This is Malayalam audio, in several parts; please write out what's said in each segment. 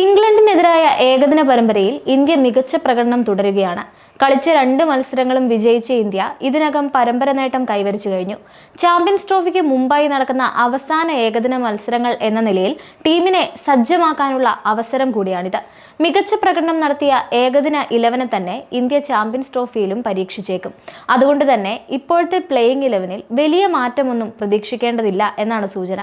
ഇംഗ്ലണ്ടിനെതിരായ ഏകദിന പരമ്പരയിൽ ഇന്ത്യ മികച്ച പ്രകടനം തുടരുകയാണ്. കളിച്ച രണ്ട് മത്സരങ്ങളും വിജയിച്ച ഇന്ത്യ ഇതിനകം പരമ്പര നേട്ടം കൈവരിച്ചു കഴിഞ്ഞു. ചാമ്പ്യൻസ് ട്രോഫിക്ക് മുമ്പായി നടക്കുന്ന അവസാന ഏകദിന മത്സരങ്ങൾ എന്ന നിലയിൽ ടീമിനെ സജ്ജമാക്കാനുള്ള അവസരം കൂടിയാണിത്. മികച്ച പ്രകടനം നടത്തിയ ഏകദിന ഇലവനെ തന്നെ ഇന്ത്യ ചാമ്പ്യൻസ് ട്രോഫിയിലും പരീക്ഷിച്ചേക്കും. അതുകൊണ്ട് തന്നെ ഇപ്പോഴത്തെ പ്ലേയിങ് ഇലവനിൽ വലിയ മാറ്റമൊന്നും പ്രതീക്ഷിക്കേണ്ടതില്ല എന്നാണ് സൂചന.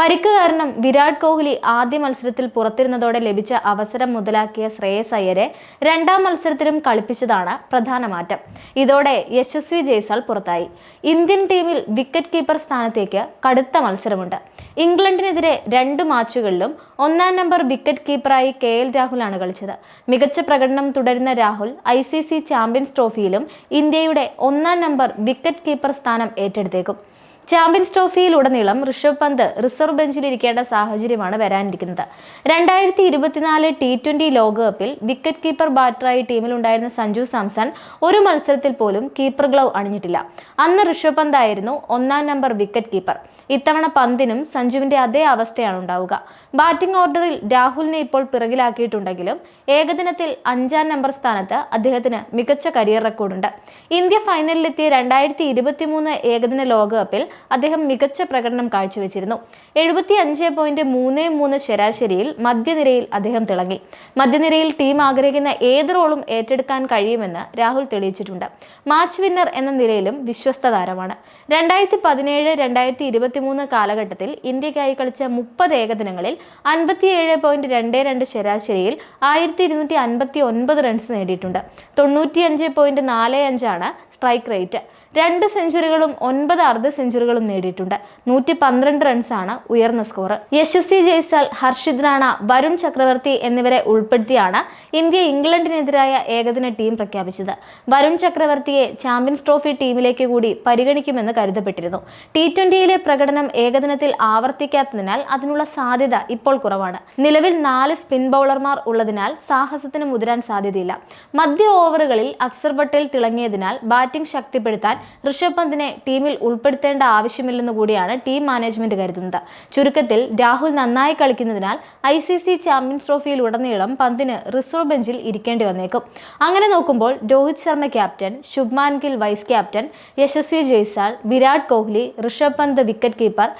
പരിക്ക് കാരണം വിരാട് കോഹ്ലി ആദ്യ മത്സരത്തിൽ പുറത്തിരുന്നതോടെ ലഭിച്ച അവസരം മുതലാക്കിയ ശ്രേയസ് അയ്യരെ രണ്ടാം മത്സരത്തിലും കളിപ്പിച്ചതാണ് പ്രധാന മാറ്റം. ഇതോടെ യശസ്വി ജയ്സാൾ പുറത്തായി. ഇന്ത്യൻ ടീമിൽ വിക്കറ്റ് കീപ്പർ സ്ഥാനത്തേക്ക് കടുത്ത മത്സരമുണ്ട്. ഇംഗ്ലണ്ടിനെതിരെ രണ്ട് മാച്ചുകളിലും ഒന്നാം നമ്പർ വിക്കറ്റ് കീപ്പറായി കെ എൽ രാഹുലാണ് കളിച്ചത്. മികച്ച പ്രകടനം തുടരുന്ന Rahul I C C champions ട്രോഫിയിലും ഇന്ത്യയുടെ ഒന്നാം നമ്പർ വിക്കറ്റ് കീപ്പർ സ്ഥാനം ഏറ്റെടുത്തേക്കും. ചാമ്പ്യൻസ് ട്രോഫിയിലുടനീളം ഋഷഭ് പന്ത് റിസർവ് ബെഞ്ചിലിരിക്കേണ്ട സാഹചര്യമാണ് വരാനിരിക്കുന്നത്. രണ്ടായിരത്തി ഇരുപത്തിനാല് ടി ട്വന്റി ലോകകപ്പിൽ വിക്കറ്റ് കീപ്പർ ബാറ്ററായി ടീമിലുണ്ടായിരുന്ന സഞ്ജു സാംസൺ ഒരു മത്സരത്തിൽ പോലും കീപ്പർ ഗ്ലൗ അണിഞ്ഞിട്ടില്ല. അന്ന് ഋഷഭ് പന്ത് ആയിരുന്നു ഒന്നാം നമ്പർ വിക്കറ്റ് കീപ്പർ. ഇത്തവണ പന്തിനും സഞ്ജുവിന്റെ അതേ അവസ്ഥയാണ് ഉണ്ടാവുക. ബാറ്റിംഗ് ഓർഡറിൽ രാഹുലിനെ ഇപ്പോൾ പിറകിലാക്കിയിട്ടുണ്ടെങ്കിലും ഏകദിനത്തിൽ അഞ്ചാം നമ്പർ സ്ഥാനത്ത് അദ്ദേഹത്തിന് മികച്ച കരിയർ റെക്കോർഡുണ്ട്. ഇന്ത്യ ഫൈനലിലെത്തിയ രണ്ടായിരത്തി ഇരുപത്തി മൂന്ന് ഏകദിന ലോകകപ്പിൽ അദ്ദേഹം മികച്ച പ്രകടനം കാഴ്ചവെച്ചിരുന്നു. എഴുപത്തി അഞ്ച് പോയിന്റ് മൂന്ന് മൂന്ന് ശരാശരിയിൽ മധ്യനിരയിൽ അദ്ദേഹം തിളങ്ങി. മധ്യനിരയിൽ ടീം ആഗ്രഹിക്കുന്ന ഏത് റോളും ഏറ്റെടുക്കാൻ കഴിയുമെന്ന് രാഹുൽ തെളിയിച്ചിട്ടുണ്ട്. മാച്ച് വിന്നർ എന്ന നിലയിലും വിശ്വസ്ത താരമാണ് രണ്ടായിരത്തി പതിനേഴ് രണ്ടായിരത്തി ഇരുപത്തി മൂന്ന് കാലഘട്ടത്തിൽ ഇന്ത്യക്കായി കളിച്ച മുപ്പത് ഏകദിനങ്ങളിൽ അൻപത്തിയേഴ് പോയിന്റ് രണ്ട് രണ്ട് ശരാശരിയിൽ ആയിരത്തി ഇരുന്നൂറ്റി അൻപത്തി ഒൻപത് റൺസ് നേടിയിട്ടുണ്ട്. തൊണ്ണൂറ്റിയഞ്ച് പോയിന്റ് നാല് അഞ്ചാണ് സ്ട്രൈക്ക് റേറ്റ് രണ്ട് സെഞ്ചുറികളും ഒൻപത് അർദ്ധ സെഞ്ചുറികളും നേടിയിട്ടുണ്ട്. നൂറ്റി പന്ത്രണ്ട് റൺസാണ് ഉയർന്ന സ്കോർ യശസ്വി ജയ്സാൽ ഹർഷിദ് റാണ വരുൺ ചക്രവർത്തി എന്നിവരെ ഉൾപ്പെടുത്തിയാണ് ഇന്ത്യ ഇംഗ്ലണ്ടിനെതിരായ ഏകദിന ടീം പ്രഖ്യാപിച്ചത്. വരുൺ ചക്രവർത്തിയെ ചാമ്പ്യൻസ് ട്രോഫി ടീമിലേക്ക് കൂടി പരിഗണിക്കുമെന്ന് കരുതപ്പെട്ടിരുന്നു. ടി ട്വന്റിയിലെ പ്രകടനം ഏകദിനത്തിൽ ആവർത്തിക്കാത്തതിനാൽ അതിനുള്ള സാധ്യത ഇപ്പോൾ കുറവാണ്. നിലവിൽ നാല് സ്പിൻ ബൗളർമാർ ഉള്ളതിനാൽ സാഹസത്തിന് മുതിരാൻ സാധ്യതയില്ല. മധ്യ ഓവറുകളിൽ അക്സർ പട്ടേൽ തിളങ്ങിയതിനാൽ ബാറ്റിംഗ് ശക്തിപ്പെടുത്താൻ ഋഷഭ് പന്തിനെ ടീമിൽ ഉൾപ്പെടുത്തേണ്ട ആവശ്യമില്ലെന്ന് കൂടിയാണ് ടീം മാനേജ്മെന്റ് കരുതുന്നത്. ചുരുക്കത്തിൽ രാഹുൽ നന്നായി കളിക്കുന്നതിനാൽ ഐ സി സി ചാമ്പ്യൻസ് ട്രോഫിയിൽ ഉടനീളം പന്തിന് റിസർവ് ബെഞ്ചിൽ ഇരിക്കേണ്ടി വന്നേക്കും. അങ്ങനെ നോക്കുമ്പോൾ Rohit Sharma captain Shubman Gill vice captain Yashasvi Jaiswal Virat Kohli Rishabh Pant wicket keeper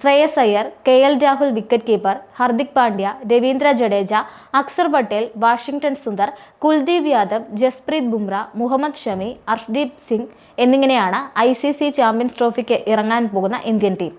Shreyas Iyer K L Rahul wicket keeper Hardik Pandya Ravindra Jadeja Axar Patel Washington Sundar Kuldeep Yadav Jasprit Bumrah Muhammad Shami Arshdeep Singh എന്നിങ്ങനെയാണ് ഐ സി സി ചാമ്പ്യൻസ് ട്രോഫിക്ക് ഇറങ്ങാൻ പോകുന്ന ഇന്ത്യൻ ടീം.